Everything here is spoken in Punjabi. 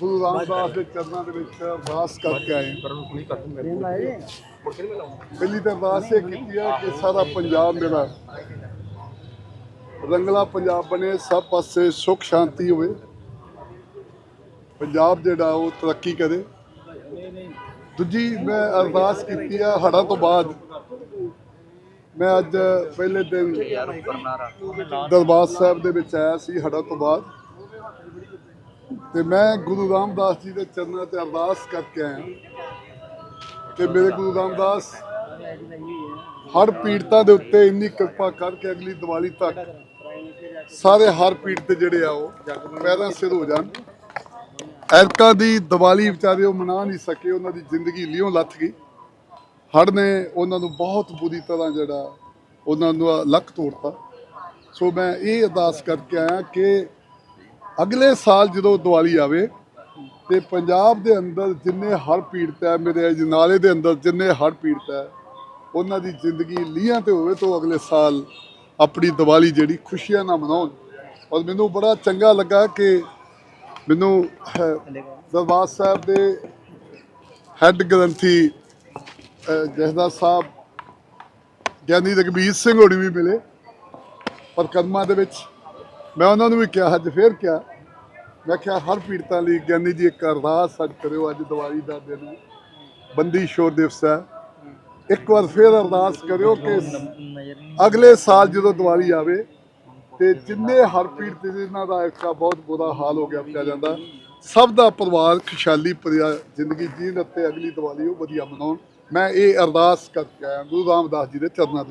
ਗੁਰੂ ਰਾਮਦਾਸ ਦੇ ਚਰਨਾਂ ਦੇ ਵਿੱਚ ਅਰਦਾਸ ਕਰਕੇ ਆਏ। ਪਹਿਲੀ ਤਾਂ ਅਰਦਾਸ ਇਹ ਕੀਤੀ ਹੈ ਕਿ ਸਾਰਾ ਪੰਜਾਬ ਮੇਰਾ ਰੰਗਲਾ ਪੰਜਾਬ ਬਣੇ, ਸਭ ਪਾਸੇ ਸੁਖ, ਸ਼ਾਂਤੀ ਹੋਵੇ। ਪੰਜਾਬ ਜਿਹੜਾ ਉਹ ਤਰੱਕੀ ਕਰੇ। ਦੂਜੀ, ਮੈਂ ਅਰਦਾਸ ਕੀਤੀ ਆ ਹੜ੍ਹਾਂ ਤੋਂ ਬਾਅਦ। ਮੈਂ ਅੱਜ ਪਹਿਲੇ ਦਿਨ ਦਰਬਾਰ ਸਾਹਿਬ ਦੇ ਵਿੱਚ ਆਇਆ ਸੀ ਹੜ੍ਹਾਂ ਤੋਂ ਬਾਅਦ। ਤੇ ਮੈਂ ਗੁਰੂ ਰਾਮਦਾਸ ਜੀ ਦੇ ਚਰਨਾਂ ਤੇ ਅਰਦਾਸ ਕਰਕੇ ਆਇਆ। ਕਿ ਮੇਰੇ ਗੁਰੂ ਰਾਮਦਾਸ ਹਰ ਪੀੜਤਾਂ ਦੇ ਉੱਤੇ ਇੰਨੀ ਕਿਰਪਾ ਕਰਕੇ ਅਗਲੀ ਦੀਵਾਲੀ ਤੱਕ ਸਾਰੇ ਹਰ ਪੀੜਤ ਜਿਹੜੇ ਆ ਉਹ ਪੈਰਾਂ ਸਿਰ ਹੋ ਜਾਣ। ਐਰਕਾਂ ਦੀ ਦੀਵਾਲੀ ਵਿਚਾਰੇ ਉਹ ਮਨਾ ਨਹੀਂ ਸਕੇ, ਉਹਨਾਂ ਦੀ ਜ਼ਿੰਦਗੀ ਲਿਓ ਲੱਥ ਗਈ। ਹੜ੍ਹ ਨੇ ਉਹਨਾਂ ਨੂੰ ਬਹੁਤ ਬੁਰੀ ਤਰ੍ਹਾਂ ਜਿਹੜਾ ਉਹਨਾਂ ਨੂੰ ਲੱਕ ਤੋੜਤਾ। ਸੋ ਮੈਂ ਇਹ ਅਰਦਾਸ ਕਰਕੇ ਆਇਆ ਕਿ ਅਗਲੇ ਸਾਲ ਜਦੋਂ ਦੀਵਾਲੀ ਆਵੇ ਤੇ ਪੰਜਾਬ ਦੇ ਅੰਦਰ ਜਿੰਨੇ ਹਰ ਪੀੜਤ ਹੈ ਮੇਰੇ ਅਜਨਾਲੇ ਦੇ ਅੰਦਰ ਜਿੰਨੇ ਹਰ ਪੀੜਤ ਹੈ ਉਹਨਾਂ ਦੀ ਜ਼ਿੰਦਗੀ ਲੀਹਾਂ ਤੇ ਹੋਵੇ ਤੋਂ ਅਗਲੇ ਸਾਲ ਆਪਣੀ ਦੀਵਾਲੀ ਜਿਹੜੀ ਖੁਸ਼ੀਆਂ ਨਾਲ ਮਨਾਉਣ। ਔਰ ਮੈਨੂੰ ਬੜਾ ਚੰਗਾ ਲੱਗਾ ਕਿ ਮੈਨੂੰ ਦਰਬਾਰ ਸਾਹਿਬ ਦੇ ਹੈੱਡ ਗ੍ਰੰਥੀ ਅਹ, ਸਾਹਿਬ ਗਿਆਨੀ ਰਘਬੀਰ ਸਿੰਘ ਹੋਣੀ ਵੀ ਮਿਲੇ। ਪਰ ਕਦਮਾਂ ਦੇ ਵਿੱਚ ਮੈਂ ਉਹਨਾਂ ਨੂੰ ਵੀ ਕਿਹਾ, ਅੱਜ ਫੇਰ ਕਿਹਾ। ਮੈਂ ਕਿਹਾ, ਹਰ ਪੀੜਤਾਂ ਲਈ ਗਿਆਨੀ ਜੀ ਇੱਕ ਅਰਦਾਸ ਅੱਜ ਕਰਿਓ, ਅੱਜ ਦੀਵਾਲੀ ਦਾ ਦਿਨ ਬੰਦੀ ਸ਼ੋਰ ਦਿਵਸ ਹੈ। ਇੱਕ ਵਾਰ ਫੇਰ ਅਰਦਾਸ ਕਰਿਓ ਕਿ ਅਗਲੇ ਸਾਲ ਜਦੋਂ ਦੀਵਾਲੀ ਆਵੇ ਤੇ ਜਿੰਨੇ ਹਰ ਪੀੜਤ ਜਿਨ੍ਹਾਂ ਦਾ ਇੱਕਾ ਬਹੁਤ ਬੁਰਾ ਹਾਲ ਹੋ ਗਿਆ ਪਿਆ ਜਾਂਦਾ, ਸਭ ਦਾ ਪਰਿਵਾਰ ਖੁਸ਼ਹਾਲੀ ਭਰਿਆ ਜ਼ਿੰਦਗੀ ਜੀਣ ਅਤੇ ਅਗਲੀ ਦੀਵਾਲੀ ਉਹ ਵਧੀਆ ਮਨਾਉਣ। ਮੈਂ ਇਹ ਅਰਦਾਸ ਕਰਕੇ ਆਇਆ, ਗੁਰੂ ਰਾਮਦਾਸ ਜੀ ਦੇ ਚਰਨਾਂ ਦੇ